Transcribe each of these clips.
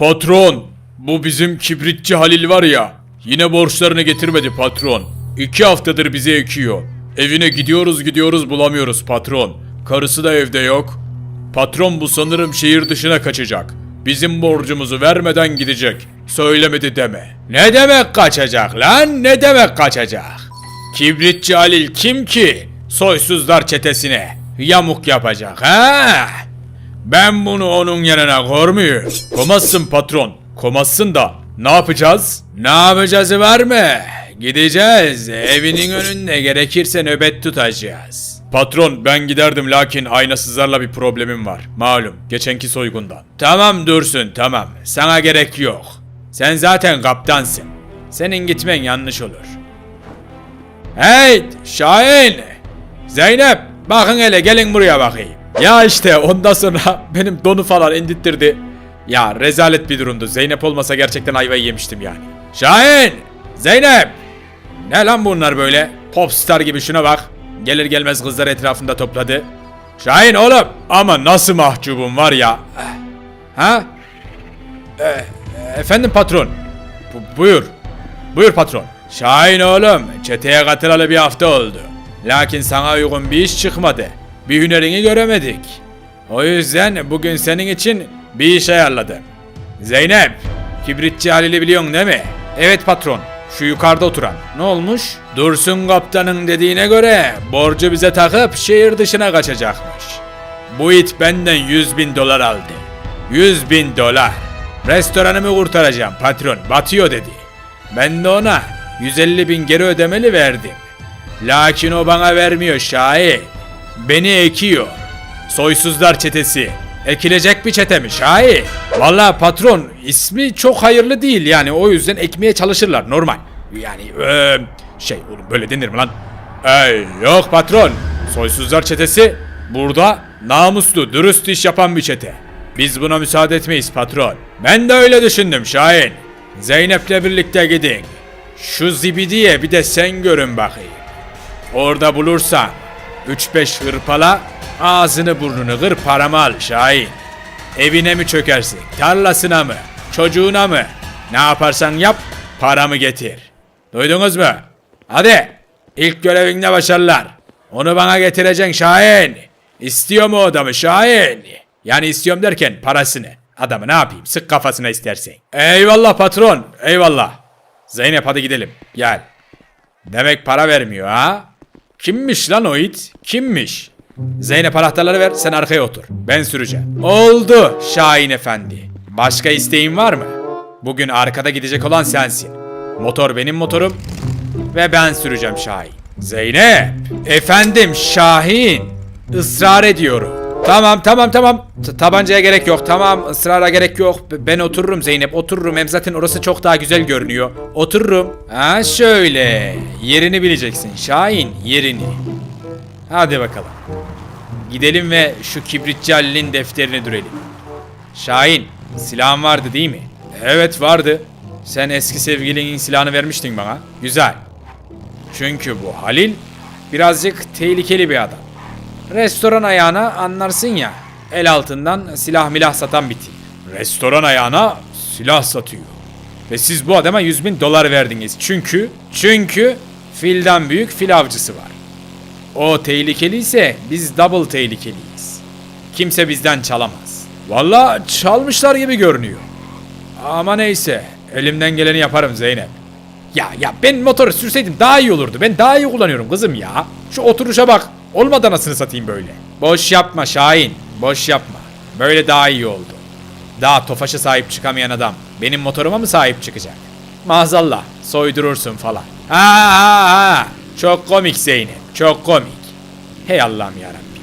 Patron, bu bizim kibritçi Halil var ya, yine borçlarını getirmedi patron. İki haftadır bize ekiyor. Evine gidiyoruz gidiyoruz bulamıyoruz patron. Karısı da evde yok. Patron bu sanırım şehir dışına kaçacak. Bizim borcumuzu vermeden gidecek. Söylemedi deme. Ne demek kaçacak lan? Ne demek kaçacak? Kibritçi Halil kim ki? Soysuzlar çetesine yamuk yapacak ha? Ben bunu onun yanına koymuyor. Komazsın patron. Komazsın da ne yapacağız? Ne yapacağız var mı? Gideceğiz. Evinin önünde gerekirse nöbet tutacağız. Patron ben giderdim lakin aynasızlarla bir problemim var. Malum geçenki soygundan. Tamam dursun tamam. Sana gerek yok. Sen zaten kaptansın. Senin gitmen yanlış olur. Hey Şahin! Zeynep bakın hele gelin buraya bakayım. Ya işte ondan sonra benim donu falan indirttirdi. Ya rezalet bir durumdu. Zeynep olmasa gerçekten ayvayı yemiştim yani. Şahin! Zeynep! Ne lan bunlar böyle? Popstar gibi şuna bak. Gelir gelmez kızlar etrafında topladı. Şahin oğlum! Ama nasıl mahcubum var ya. Ha? E, efendim patron. Bu- buyur. Buyur patron. Şahin oğlum, çeteye katılalı bir hafta oldu. Lakin sana uygun bir iş çıkmadı. Bir hünerini göremedik. O yüzden bugün senin için bir iş ayarladım. Zeynep, kibritçi Halil'i biliyorsun değil mi? Evet patron, şu yukarıda oturan. Ne olmuş? Dursun kaptanın dediğine göre borcu bize takıp şehir dışına kaçacakmış. Bu it benden 100 bin dolar aldı. 100 bin dolar. Restoranımı kurtaracağım patron, batıyor dedi. Ben de ona 150 bin geri ödemeli verdim. Lakin o bana vermiyor Şahin. Beni ekiyor. Soysuzlar çetesi. Ekilecek bir çete mi Şahin? Valla patron ismi çok hayırlı değil yani o yüzden ekmeye çalışırlar normal. Yani eee, şey oğlum böyle denir mi lan? Ey yok patron. Soysuzlar çetesi burada namuslu dürüst iş yapan bir çete. Biz buna müsaade etmeyiz patron. Ben de öyle düşündüm Şahin. Zeynep'le birlikte gidin. Şu zibidiye bir de sen görün bakayım. Orada bulursan 3-5 hırpala ağzını burnunu kır paramı al Şahin. Evine mi çökersin, tarlasına mı, çocuğuna mı? Ne yaparsan yap paramı getir. Duydunuz mu? Hadi ilk görevinde başarılar. Onu bana getireceksin Şahin. İstiyor mu adamı Şahin? Yani istiyorum derken parasını. Adamı ne yapayım sık kafasına istersen. Eyvallah patron eyvallah. Zeynep hadi gidelim gel. Demek para vermiyor ha? Kimmiş lan o it? Kimmiş? Zeynep anahtarları ver sen arkaya otur. Ben süreceğim. Oldu Şahin efendi. Başka isteğin var mı? Bugün arkada gidecek olan sensin. Motor benim motorum ve ben süreceğim Şahin. Zeynep! Efendim Şahin! Israr ediyorum. Tamam tamam tamam. T- tabancaya gerek yok. Tamam ısrara gerek yok. Ben otururum Zeynep otururum. Hem zaten orası çok daha güzel görünüyor. Otururum. Ha şöyle. Yerini bileceksin Şahin yerini. Hadi bakalım. Gidelim ve şu kibritçi Halil'in defterini dürelim. Şahin silahın vardı değil mi? Evet vardı. Sen eski sevgilinin silahını vermiştin bana. Güzel. Çünkü bu Halil birazcık tehlikeli bir adam. Restoran ayağına anlarsın ya. El altından silah milah satan bir tip. Restoran ayağına silah satıyor. Ve siz bu adama 100 bin dolar verdiniz. Çünkü, çünkü filden büyük fil avcısı var. O tehlikeliyse biz double tehlikeliyiz. Kimse bizden çalamaz. Valla çalmışlar gibi görünüyor. Ama neyse. Elimden geleni yaparım Zeynep. Ya ya ben motoru sürseydim daha iyi olurdu. Ben daha iyi kullanıyorum kızım ya. Şu oturuşa bak. Olmadı anasını satayım böyle. Boş yapma Şahin. Boş yapma. Böyle daha iyi oldu. Daha Tofaş'a sahip çıkamayan adam benim motoruma mı sahip çıkacak? Maazallah soydurursun falan. Ha ha ha. Çok komik Zeynep. Çok komik. Hey Allah'ım yarabbim.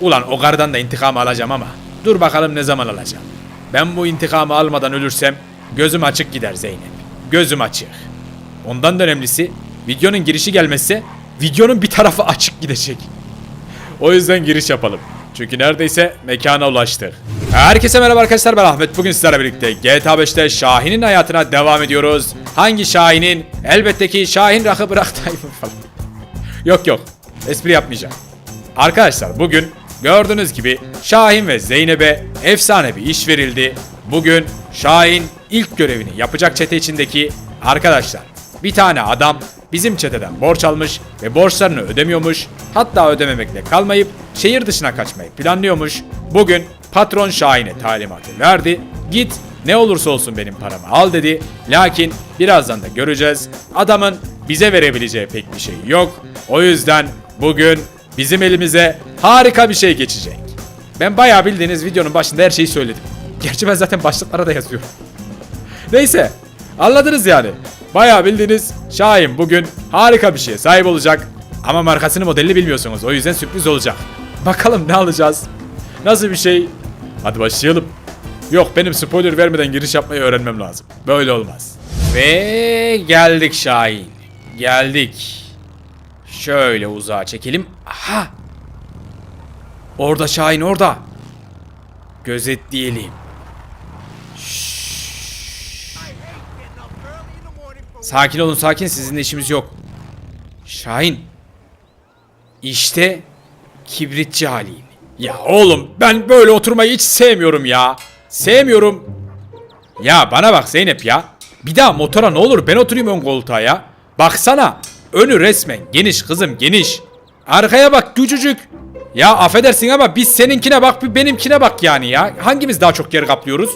Ulan o kardan da intikam alacağım ama dur bakalım ne zaman alacağım. Ben bu intikamı almadan ölürsem gözüm açık gider Zeynep. Gözüm açık. Ondan da önemlisi videonun girişi gelmezse videonun bir tarafı açık gidecek. O yüzden giriş yapalım. Çünkü neredeyse mekana ulaştık. Herkese merhaba arkadaşlar ben Ahmet. Bugün sizlerle birlikte GTA 5'te Şahin'in hayatına devam ediyoruz. Hangi Şahin'in? Elbette ki Şahin rakı bırak Tayfun falan. Yok yok. Espri yapmayacağım. Arkadaşlar bugün gördüğünüz gibi Şahin ve Zeynep'e efsane bir iş verildi. Bugün Şahin ilk görevini yapacak çete içindeki arkadaşlar. Bir tane adam bizim çeteden borç almış ve borçlarını ödemiyormuş. Hatta ödememekle kalmayıp şehir dışına kaçmayı planlıyormuş. Bugün patron Şahin'e talimatı verdi. Git ne olursa olsun benim paramı al dedi. Lakin birazdan da göreceğiz. Adamın bize verebileceği pek bir şey yok. O yüzden bugün bizim elimize harika bir şey geçecek. Ben bayağı bildiğiniz videonun başında her şeyi söyledim. Gerçi ben zaten başlıklara da yazıyorum. Neyse anladınız yani. Bayağı bildiğiniz Şahin bugün harika bir şeye sahip olacak. Ama markasını modelini bilmiyorsunuz. O yüzden sürpriz olacak. Bakalım ne alacağız? Nasıl bir şey? Hadi başlayalım. Yok benim spoiler vermeden giriş yapmayı öğrenmem lazım. Böyle olmaz. Ve geldik Şahin. Geldik. Şöyle uzağa çekelim. Aha! Orada Şahin orada. Gözetleyelim. Sakin olun sakin sizinle işimiz yok. Şahin. İşte kibritçi halim. Ya oğlum ben böyle oturmayı hiç sevmiyorum ya. Sevmiyorum. Ya bana bak Zeynep ya. Bir daha motora ne olur ben oturayım ön koltuğa ya. Baksana. Önü resmen geniş kızım geniş. Arkaya bak küçücük. Ya affedersin ama biz seninkine bak bir benimkine bak yani ya. Hangimiz daha çok yer kaplıyoruz?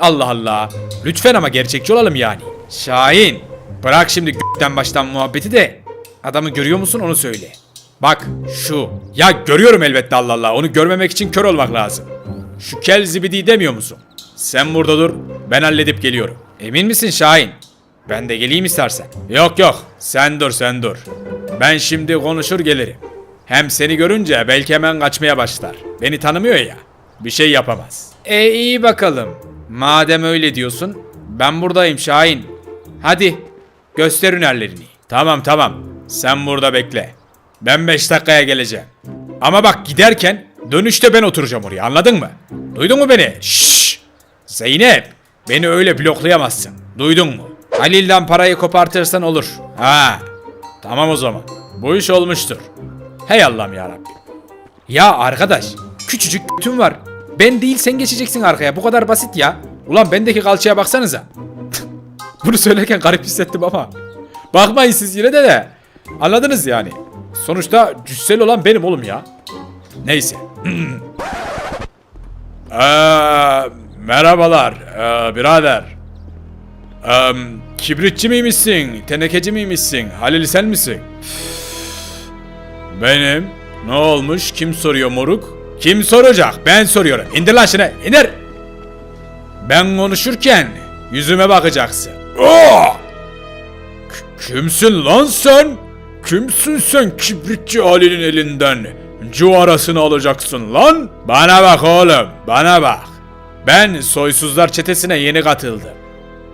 Allah Allah. Lütfen ama gerçekçi olalım yani. Şahin. Bırak şimdi gökten baştan muhabbeti de. Adamı görüyor musun onu söyle. Bak şu. Ya görüyorum elbette Allah Allah. Onu görmemek için kör olmak lazım. Şu kel zibidi demiyor musun? Sen burada dur. Ben halledip geliyorum. Emin misin Şahin? Ben de geleyim istersen. Yok yok. Sen dur sen dur. Ben şimdi konuşur gelirim. Hem seni görünce belki hemen kaçmaya başlar. Beni tanımıyor ya. Bir şey yapamaz. E iyi bakalım. Madem öyle diyorsun. Ben buradayım Şahin. Hadi. Göster hünerlerini. Tamam tamam. Sen burada bekle. Ben 5 dakikaya geleceğim. Ama bak giderken dönüşte ben oturacağım oraya anladın mı? Duydun mu beni? Şşş. Zeynep. Beni öyle bloklayamazsın. Duydun mu? Halil'den parayı kopartırsan olur. Ha. Tamam o zaman. Bu iş olmuştur. Hey Allah'ım ya Rabbi. Ya arkadaş, küçücük tüm var. Ben değil sen geçeceksin arkaya. Bu kadar basit ya. Ulan bendeki kalçaya baksanıza. Bunu söylerken garip hissettim ama. Bakmayın siz yine de de. Anladınız yani. Sonuçta cüssel olan benim oğlum ya. Neyse. Eee, merhabalar eee, birader. Eee, kibritçi miymişsin? Tenekeci miymişsin? Halil sen misin? Benim. Ne olmuş? Kim soruyor moruk? Kim soracak? Ben soruyorum. İndir lan şunu. İndir. Ben konuşurken yüzüme bakacaksın. Oh! K- Kimsin lan sen? Kimsin sen kibritçi Ali'nin elinden? Cuvarasını alacaksın lan. Bana bak oğlum, bana bak. Ben soysuzlar çetesine yeni katıldım.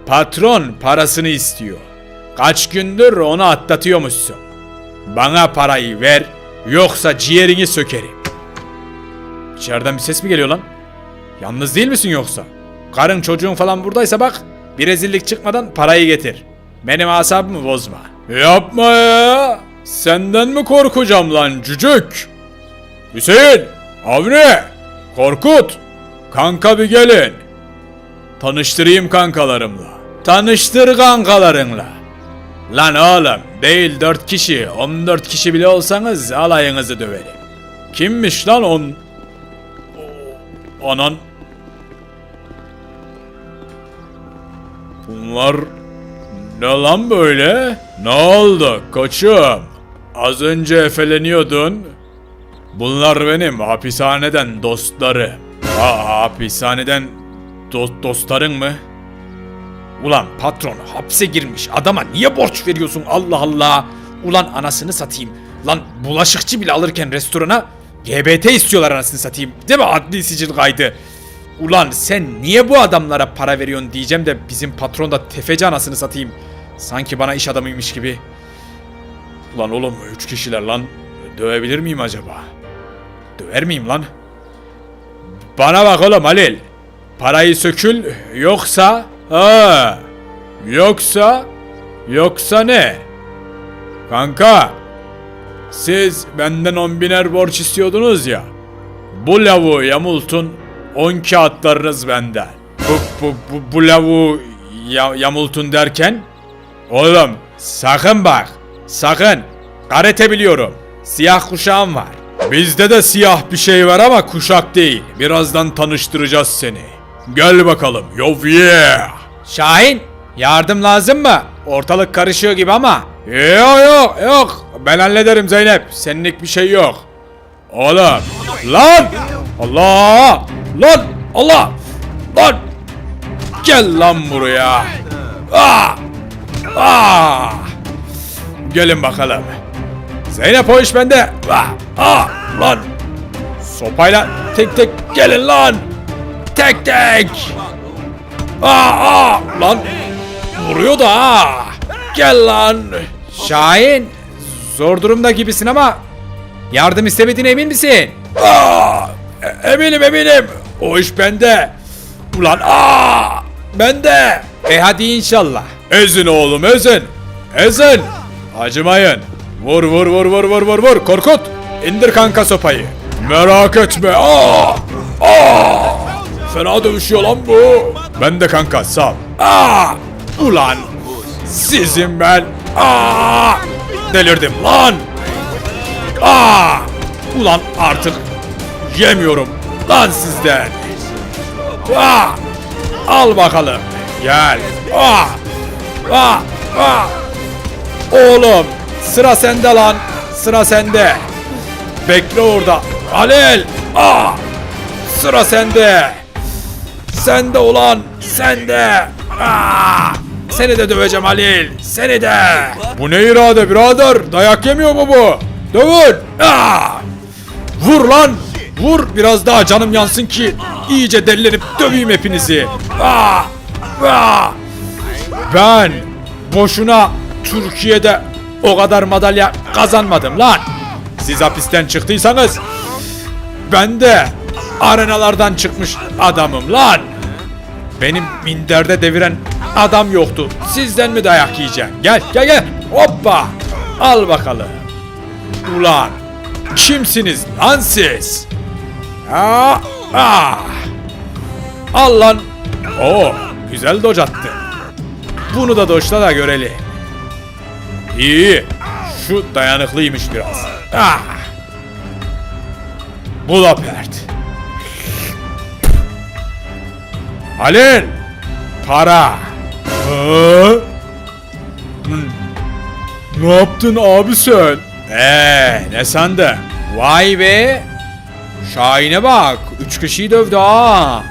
Patron parasını istiyor. Kaç gündür onu atlatıyormuşsun. Bana parayı ver, yoksa ciğerini sökerim. İçeriden bir ses mi geliyor lan? Yalnız değil misin yoksa? Karın çocuğun falan buradaysa bak, bir rezillik çıkmadan parayı getir. Benim asabımı bozma. Yapma ya! Senden mi korkacağım lan cücük? Hüseyin! Avni! Korkut! Kanka bir gelin. Tanıştırayım kankalarımla. Tanıştır kankalarınla. Lan oğlum değil 4 kişi 14 kişi bile olsanız alayınızı döverim. Kimmiş lan on... Anan... Bunlar... Ne lan böyle? Ne oldu koçum? Az önce efeleniyordun. Bunlar benim hapishaneden dostlarım. Aa, hapishaneden do- dostların mı? Ulan patron hapse girmiş adama niye borç veriyorsun Allah Allah. Ulan anasını satayım. Lan bulaşıkçı bile alırken restorana GBT istiyorlar anasını satayım. Değil mi adli sicil kaydı. Ulan sen niye bu adamlara para veriyorsun diyeceğim de bizim patron da tefeci anasını satayım. Sanki bana iş adamıymış gibi. Ulan oğlum üç kişiler lan. Dövebilir miyim acaba? Döver miyim lan? Bana bak oğlum Halil. Parayı sökül yoksa... Ha. Yoksa... Yoksa ne? Kanka. Siz benden on biner borç istiyordunuz ya. Bu lavuğu yamultun. On kağıtlarınız benden. bu, bu, bu, bu lavuğu ya, yamultun derken? Oğlum sakın bak. Sakın. Karate biliyorum. Siyah kuşağım var. Bizde de siyah bir şey var ama kuşak değil. Birazdan tanıştıracağız seni. Gel bakalım. Yo yeah. Şahin yardım lazım mı? Ortalık karışıyor gibi ama. Yok yok yok. Ben hallederim Zeynep. Senlik bir şey yok. Oğlum. Lan. Allah. Lan. Allah. Lan. Gel lan buraya. Ah. Ah. Gelin bakalım. Zeynep o iş bende. Ah. Ah. Lan. Sopayla tek tek gelin lan. Tek tek. Aa, aa, lan vuruyor da ha. Gel lan. Şahin zor durumda gibisin ama yardım istemediğine emin misin? Aa, e- eminim eminim. O iş bende. Ulan aa, bende. E hadi inşallah. Ezin oğlum ezin. Ezin. Acımayın. Vur vur vur vur vur vur vur. Korkut. İndir kanka sopayı. Merak etme. Aa, aa. Fena dövüşüyor lan bu. Ben de kanka sağ ol. Aa! Ulan! Sizin ben. Aa! Delirdim lan. Aa! Ulan artık yemiyorum lan sizden. Aa! Al bakalım. Gel. Aa! Aa! Aa! Oğlum sıra sende lan. Sıra sende. Bekle orada. Halil. Aa! Sıra sende. Sende ulan. Sende. Aa! Seni de döveceğim Halil. Seni de. Bu ne irade birader? Dayak yemiyor mu bu? Dövün. Aa! Vur lan. Vur biraz daha canım yansın ki iyice delilenip döveyim hepinizi. Ben boşuna Türkiye'de o kadar madalya kazanmadım lan. Siz hapisten çıktıysanız ben de arenalardan çıkmış adamım lan. Benim minderde deviren adam yoktu. Sizden mi dayak yiyeceğim? Gel gel gel. Hoppa. Al bakalım. Ulan kimsiniz lan siz? Aa, aa. Al. Oo, güzel dodge attı. Bunu da doşla da görelim. İyi. Şu dayanıklıymış biraz. Ah. Bu da pert. Halil! Para! Hı? Ne yaptın abi sen? Eee ne sandın? Vay be! Şahin'e bak. Üç kişiyi dövdü ha.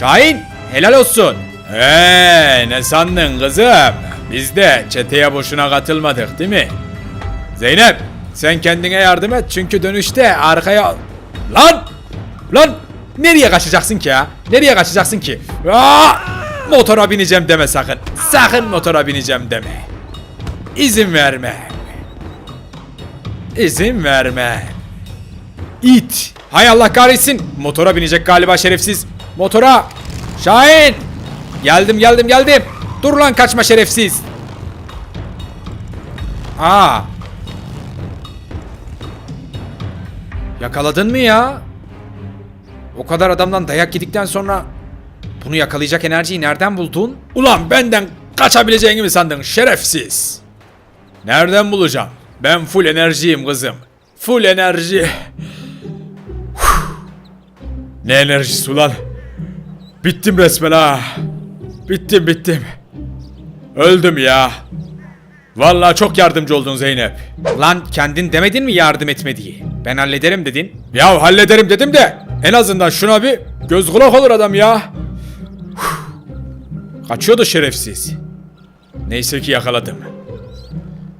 Şahin helal olsun. Eee ne sandın kızım? Biz de çeteye boşuna katılmadık değil mi? Zeynep sen kendine yardım et çünkü dönüşte arkaya... Lan! Lan! Nereye kaçacaksın ki ya? Nereye kaçacaksın ki? Aa! Motora bineceğim deme sakın. Sakın motora bineceğim deme. İzin verme. İzin verme. İt. Hay Allah kahretsin. Motora binecek galiba şerefsiz. Motora. Şahin. Geldim geldim geldim. Dur lan kaçma şerefsiz. Aa. Yakaladın mı ya? O kadar adamdan dayak yedikten sonra bunu yakalayacak enerjiyi nereden buldun? Ulan benden kaçabileceğini mi sandın şerefsiz? Nereden bulacağım? Ben full enerjiyim kızım. Full enerji. Ne enerjisi ulan? Bittim resmen ha. Bittim bittim. Öldüm ya. Vallahi çok yardımcı oldun Zeynep. Lan kendin demedin mi yardım etme diye? Ben hallederim dedin. Ya hallederim dedim de en azından şuna bir göz kulak olur adam ya. Kaçıyordu şerefsiz. Neyse ki yakaladım.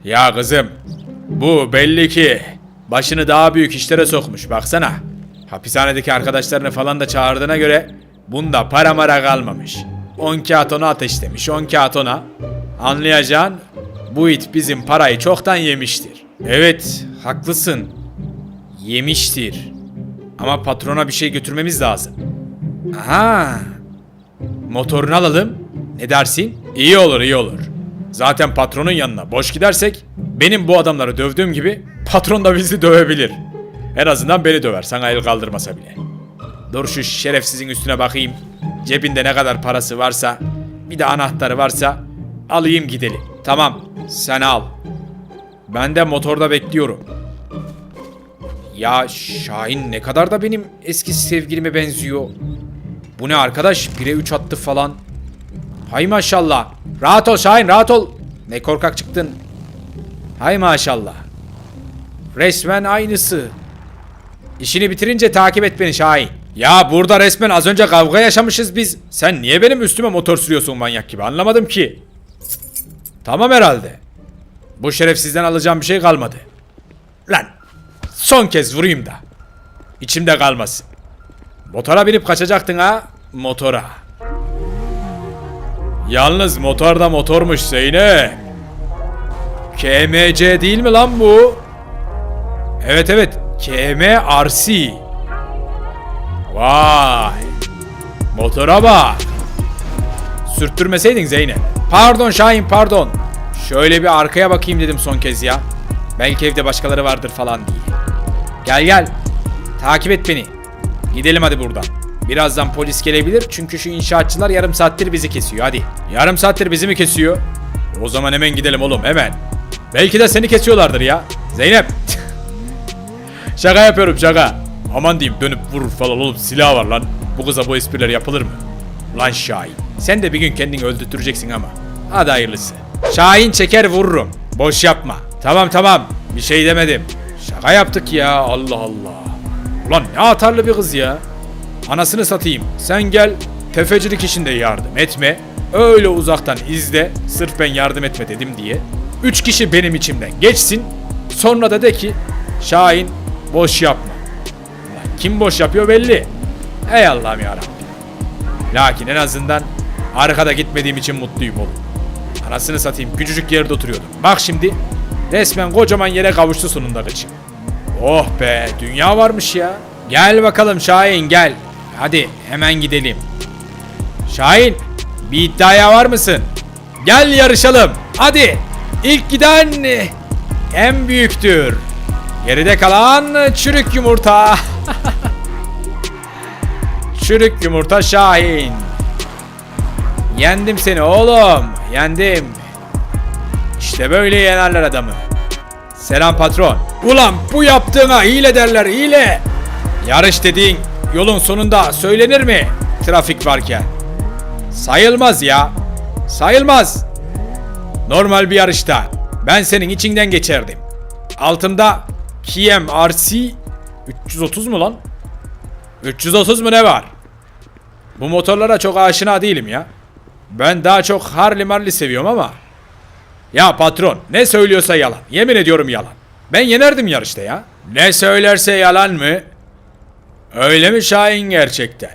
Ya kızım, bu belli ki başını daha büyük işlere sokmuş baksana. Hapishanedeki arkadaşlarını falan da çağırdığına göre bunda para mara kalmamış. 10 kağıt ona ateşlemiş, 10 kağıt ona. Anlayacağın bu it bizim parayı çoktan yemiştir. Evet, haklısın. Yemiştir. Ama patrona bir şey götürmemiz lazım. Aha. Motorunu alalım. Ne dersin? İyi olur, iyi olur. Zaten patronun yanına boş gidersek benim bu adamları dövdüğüm gibi patron da bizi dövebilir. En azından beni döver sana el kaldırmasa bile. Dur şu şerefsizin üstüne bakayım. Cebinde ne kadar parası varsa, bir de anahtarı varsa alayım gidelim. Tamam, sen al. Ben de motorda bekliyorum. Ya Şahin ne kadar da benim eski sevgilime benziyor. Bu ne arkadaş? 1'e 3 attı falan. Hay maşallah. Rahat ol Şahin rahat ol. Ne korkak çıktın. Hay maşallah. Resmen aynısı. İşini bitirince takip et beni Şahin. Ya burada resmen az önce kavga yaşamışız biz. Sen niye benim üstüme motor sürüyorsun manyak gibi anlamadım ki. Tamam herhalde. Bu şerefsizden alacağım bir şey kalmadı. Lan son kez vurayım da. İçimde kalmasın. Motora binip kaçacaktın ha? Motora. Yalnız motor da motormuş Zeynep. KMC değil mi lan bu? Evet evet. KMRC. Vay. Motora bak. Sürttürmeseydin Zeynep. Pardon Şahin pardon. Şöyle bir arkaya bakayım dedim son kez ya. Belki evde başkaları vardır falan diye. Gel gel. Takip et beni. Gidelim hadi buradan. Birazdan polis gelebilir çünkü şu inşaatçılar yarım saattir bizi kesiyor hadi. Yarım saattir bizi mi kesiyor? O zaman hemen gidelim oğlum hemen. Belki de seni kesiyorlardır ya. Zeynep. şaka yapıyorum şaka. Aman diyeyim dönüp vurur falan oğlum silah var lan. Bu kıza bu espriler yapılır mı? Lan Şahin. Sen de bir gün kendini öldürteceksin ama. Hadi hayırlısı. Şahin çeker vururum. Boş yapma. Tamam tamam. Bir şey demedim. Şaka yaptık ya Allah Allah. Ulan ne atarlı bir kız ya. Anasını satayım. Sen gel tefecilik işinde yardım etme. Öyle uzaktan izle. Sırf ben yardım etme dedim diye. Üç kişi benim içimden geçsin. Sonra da de ki Şahin boş yapma. Kim boş yapıyor belli. Ey Allah'ım yarabbim. Lakin en azından arkada gitmediğim için mutluyum oğlum. Anasını satayım küçücük yerde oturuyordum. Bak şimdi resmen kocaman yere kavuştu sonunda kıçım. Oh be dünya varmış ya. Gel bakalım Şahin gel. Hadi hemen gidelim. Şahin bir iddiaya var mısın? Gel yarışalım. Hadi. İlk giden en büyüktür. Geride kalan çürük yumurta. çürük yumurta Şahin. Yendim seni oğlum. Yendim. İşte böyle yenerler adamı. Selam patron. Ulan bu yaptığına hile derler hile. Yarış dediğin yolun sonunda söylenir mi? Trafik varken. Sayılmaz ya. Sayılmaz. Normal bir yarışta ben senin içinden geçerdim. Altımda KMRC 330 mu lan? 330 mu ne var? Bu motorlara çok aşina değilim ya. Ben daha çok Harley Marley seviyorum ama. Ya patron ne söylüyorsa yalan. Yemin ediyorum yalan. Ben yenerdim yarışta ya. Ne söylerse yalan mı? Öyle mi Şahin gerçekten?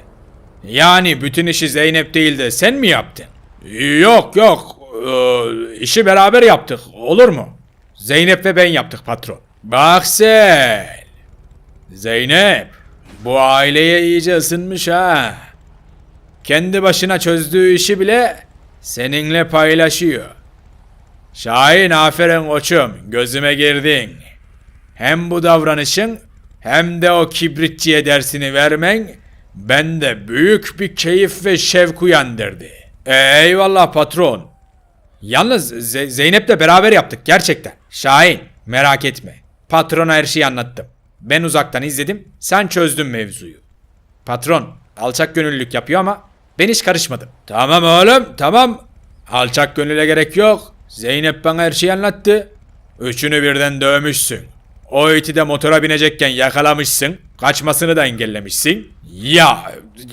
Yani bütün işi Zeynep değil de sen mi yaptın? Yok yok. Ee, işi beraber yaptık. Olur mu? Zeynep ve ben yaptık patron. Bak sen. Zeynep. Bu aileye iyice ısınmış ha. Kendi başına çözdüğü işi bile seninle paylaşıyor. Şahin aferin koçum gözüme girdin. Hem bu davranışın hem de o kibritçiye dersini vermen bende büyük bir keyif ve şevk uyandırdı. E, eyvallah patron. Yalnız Ze- Zeynep'le beraber yaptık gerçekten. Şahin merak etme. Patrona her şeyi anlattım. Ben uzaktan izledim sen çözdün mevzuyu. Patron alçak gönüllülük yapıyor ama ben hiç karışmadım. Tamam oğlum tamam. Alçak gönüle gerek yok. Zeynep bana her şeyi anlattı. Üçünü birden dövmüşsün. O iti de motora binecekken yakalamışsın. Kaçmasını da engellemişsin. Ya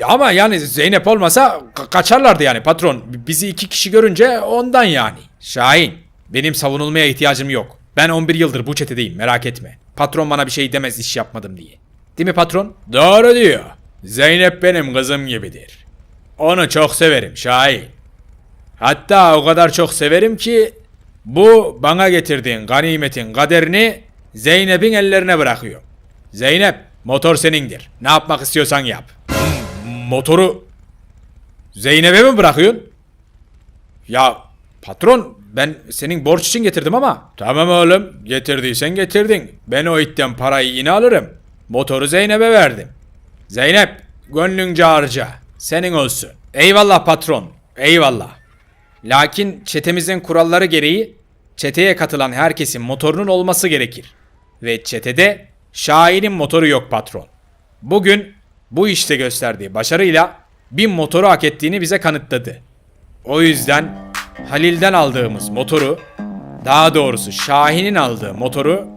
ama yani Zeynep olmasa ka- kaçarlardı yani patron. Bizi iki kişi görünce ondan yani. Şahin benim savunulmaya ihtiyacım yok. Ben 11 yıldır bu çetedeyim merak etme. Patron bana bir şey demez iş yapmadım diye. Değil mi patron? Doğru diyor. Zeynep benim kızım gibidir. Onu çok severim Şahin. Hatta o kadar çok severim ki bu bana getirdiğin ganimetin kaderini Zeynep'in ellerine bırakıyor. Zeynep motor senindir. Ne yapmak istiyorsan yap. Motoru Zeynep'e mi bırakıyorsun? Ya patron ben senin borç için getirdim ama. Tamam oğlum getirdiysen getirdin. Ben o itten parayı yine alırım. Motoru Zeynep'e verdim. Zeynep gönlünce harca. Senin olsun. Eyvallah patron. Eyvallah. Lakin çetemizin kuralları gereği çeteye katılan herkesin motorunun olması gerekir. Ve çetede Şahin'in motoru yok patron. Bugün bu işte gösterdiği başarıyla bin motoru hak ettiğini bize kanıtladı. O yüzden Halil'den aldığımız motoru, daha doğrusu Şahin'in aldığı motoru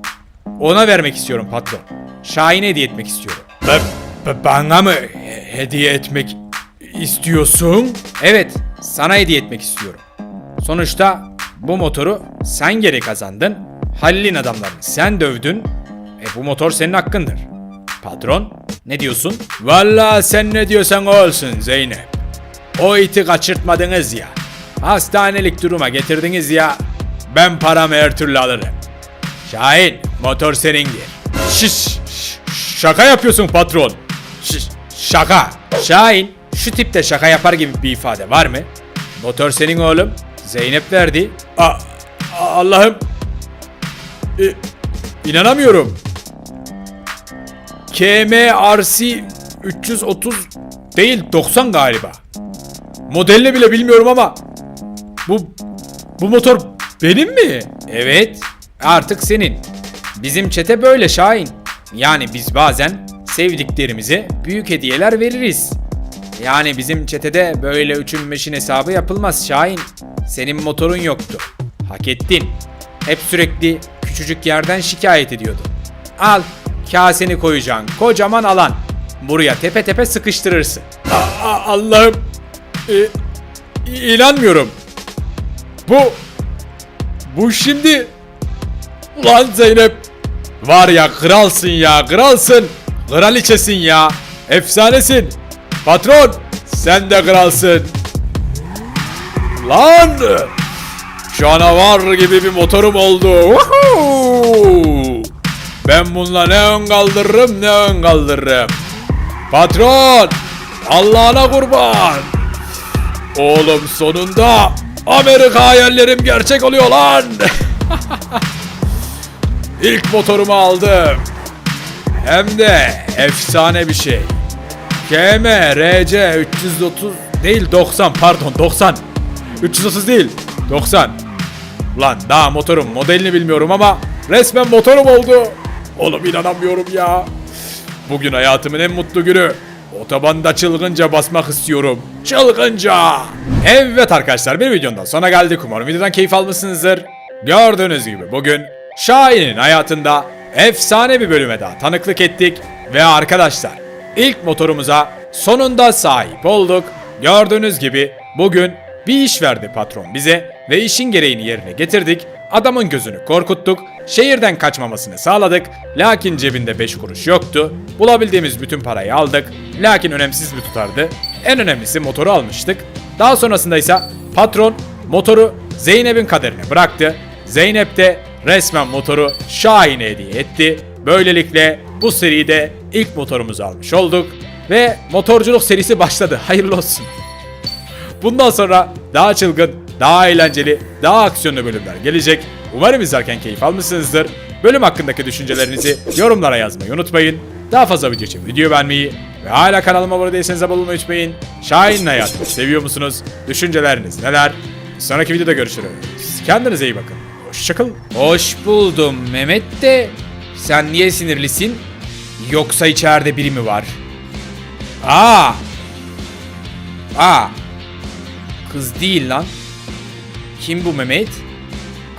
ona vermek istiyorum patron. Şahin'e hediye etmek istiyorum. bana mı hediye etmek istiyorsun? Evet, sana hediye etmek istiyorum. Sonuçta bu motoru sen geri kazandın. Halil'in adamlarını sen dövdün. E bu motor senin hakkındır. Patron, ne diyorsun? Vallahi sen ne diyorsan o olsun Zeynep. O iti kaçırtmadınız ya. Hastanelik duruma getirdiniz ya. Ben paramı her türlü alırım. Şahin, motor senindir. Şiş, şaka yapıyorsun patron. Şiş, şaka. Şahin, şu tipte şaka yapar gibi bir ifade var mı? Motor senin oğlum. Zeynep verdi. A- Allah'ım. E, inanamıyorum. KMRC 330 değil 90 galiba. Modelini bile bilmiyorum ama bu bu motor benim mi? Evet. Artık senin. Bizim çete böyle Şahin. Yani biz bazen sevdiklerimize büyük hediyeler veririz. Yani bizim çetede böyle üçün beşin hesabı yapılmaz Şahin. Senin motorun yoktu. Hak ettin. Hep sürekli küçücük yerden şikayet ediyordun. Al kaseni koyacaksın kocaman alan. Buraya tepe tepe sıkıştırırsın. Allah'ım. inanmıyorum. Bu bu şimdi Ulan Zeynep Var ya kralsın ya kralsın Kraliçesin ya Efsanesin. Patron Sen de kralsın. Lan! Canavar gibi bir motorum oldu! Ben bununla ne ön kaldırırım ne ön kaldırırım. Patron Allah'ına kurban. Oğlum sonunda Amerika hayallerim gerçek oluyor lan. İlk motorumu aldım. Hem de efsane bir şey. KM RC 330 değil 90 pardon 90. 330 değil 90. Lan daha motorum modelini bilmiyorum ama resmen motorum oldu. Oğlum inanamıyorum ya. Bugün hayatımın en mutlu günü. Otobanda çılgınca basmak istiyorum. Çılgınca. Evet arkadaşlar bir videonun sonuna geldik. Umarım videodan keyif almışsınızdır. Gördüğünüz gibi bugün Şahin'in hayatında efsane bir bölüme daha tanıklık ettik. Ve arkadaşlar ilk motorumuza sonunda sahip olduk. Gördüğünüz gibi bugün bir iş verdi patron bize ve işin gereğini yerine getirdik. Adamın gözünü korkuttuk. Şehirden kaçmamasını sağladık. Lakin cebinde 5 kuruş yoktu. Bulabildiğimiz bütün parayı aldık. Lakin önemsiz bir tutardı. En önemlisi motoru almıştık. Daha sonrasında ise patron motoru Zeynep'in kaderine bıraktı. Zeynep de resmen motoru Şahin'e hediye etti. Böylelikle bu seride ilk motorumuzu almış olduk. Ve motorculuk serisi başladı. Hayırlı olsun. Bundan sonra daha çılgın, daha eğlenceli, daha aksiyonlu bölümler gelecek. Umarım izlerken keyif almışsınızdır. Bölüm hakkındaki düşüncelerinizi yorumlara yazmayı unutmayın. Daha fazla video için video beğenmeyi ve hala kanalıma abone değilseniz abone olmayı unutmayın. Şahin'in hayatını seviyor musunuz? Düşünceleriniz neler? Sonraki videoda görüşürüz. Kendinize iyi bakın. Hoşçakalın. Hoş buldum Mehmet de. Sen niye sinirlisin? Yoksa içeride biri mi var? Aa! Aa! Kız değil lan. Kim bu Mehmet?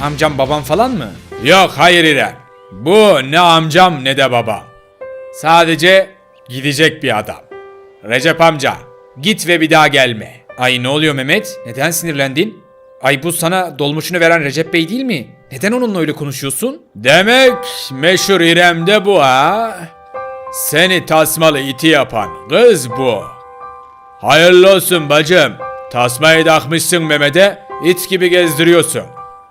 Amcam babam falan mı? Yok hayır İrem. Bu ne amcam ne de babam. Sadece gidecek bir adam. Recep amca git ve bir daha gelme. Ay ne oluyor Mehmet? Neden sinirlendin? Ay bu sana dolmuşunu veren Recep Bey değil mi? Neden onunla öyle konuşuyorsun? Demek meşhur İrem de bu ha? Seni tasmalı iti yapan kız bu. Hayırlı olsun bacım. Tasmayı takmışsın Mehmet'e, it gibi gezdiriyorsun.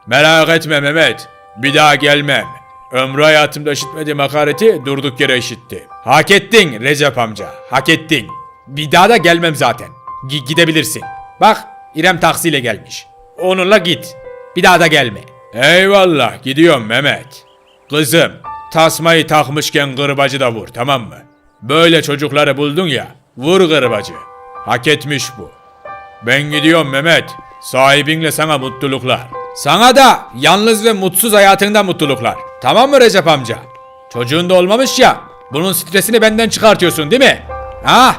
Merak etme Mehmet, bir daha gelmem. Ömrü hayatımda işitmediğim hakareti durduk yere işitti. Hak ettin Recep amca, hak ettin. Bir daha da gelmem zaten. Gi- gidebilirsin. Bak, İrem taksiyle gelmiş. Onunla git. Bir daha da gelme. Eyvallah, gidiyorum Mehmet. Kızım, tasmayı takmışken kırbacı da vur, tamam mı? Böyle çocukları buldun ya, Vur gırbacı. Hak etmiş bu. Ben gidiyorum Mehmet. Sahibinle sana mutluluklar. Sana da yalnız ve mutsuz hayatında mutluluklar. Tamam mı Recep amca? Çocuğun da olmamış ya. Bunun stresini benden çıkartıyorsun değil mi? Ha?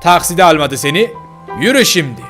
Takside almadı seni. Yürü şimdi.